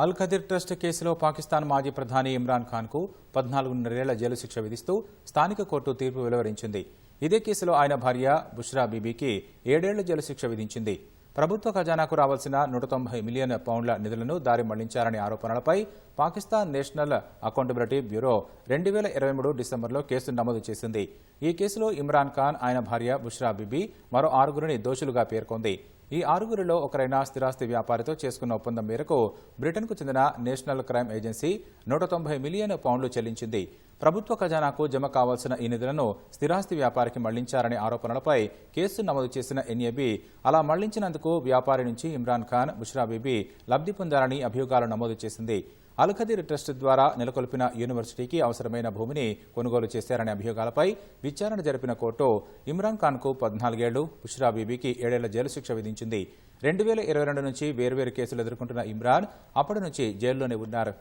అల్ Khadeer trust కేసులో పాకిస్తాన్ మాజీ ప్రధాని ఇమ్రాన్ ఖాన్కు పద్నాలుగున్నరేళ్ళ జైలు శిక్ష విధిస్తూ స్థానిక కోర్టు తీర్పు వెలువరించింది. ఇదే కేసులో ఆయన భార్య బుష్రా బీబీకి ఏడేళ్ళ జైలు శిక్ష విధించింది. ప్రభుత్వ ఖజానాకు రావాల్సిన నూట తొంభై మిలియన్ పౌండ్ల నిధులను దారి మళ్ళించారనే ఆరోపణలపై పాకిస్తాన్ నేషనల్ అకౌంటబిలిటీ బ్యూరో రెండు వేల ఇరవై మూడు డిసెంబర్లో కేసు నమోదు చేసింది. ఈ కేసులో ఇమ్రాన్ ఖాన్ ఆయన భార్య బుష్రా బీబీ మరో ఆరుగురిని దోషులుగా పేర్కొంది. ఈ ఆరుగురిలో ఒకరైన స్థిరాస్తి వ్యాపారితో చేసుకున్న ఒప్పందం మేరకు బ్రిటన్కు చెందిన నేషనల్ క్రైమ్ ఏజెన్సీ నూట తొంభై మిలియన్ పౌండ్లు చెల్లించింది. ప్రభుత్వ ఖజానాకు జమ కావాల్సిన ఈ నిధులను స్థిరాస్తి వ్యాపారికి మళ్ళించారనే ఆరోపణలపై కేసు నమోదు చేసిన ఎన్ఏబీ అలా మళ్ళించినందుకు వ్యాపారి నుంచి ఇమ్రాన్ ఖాన్ బుష్రాబీబీ లబ్ధి పొందారని అభియోగాలు నమోదు చేసింది. అల్ఖదీర్ ట్రస్ట్ ద్వారా నెలకొల్పిన యూనివర్సిటీకి అవసరమైన భూమిని కొనుగోలు చేశారనే అభియోగాలపై విచారణ జరిపిన కోర్టు ఇమ్రాన్ ఖాన్కు పద్నాలుగేళ్ళు బుష్రా బీబీకి ఏడేళ్ళ జైలు శిక్ష విధించింది. రెండు వేల ఇరవై రెండు నుంచి వేర్వేరు కేసులు ఎదుర్కొంటున్న ఇమ్రాన్ అప్పటి నుంచి జైల్లోనే ఉన్నారు.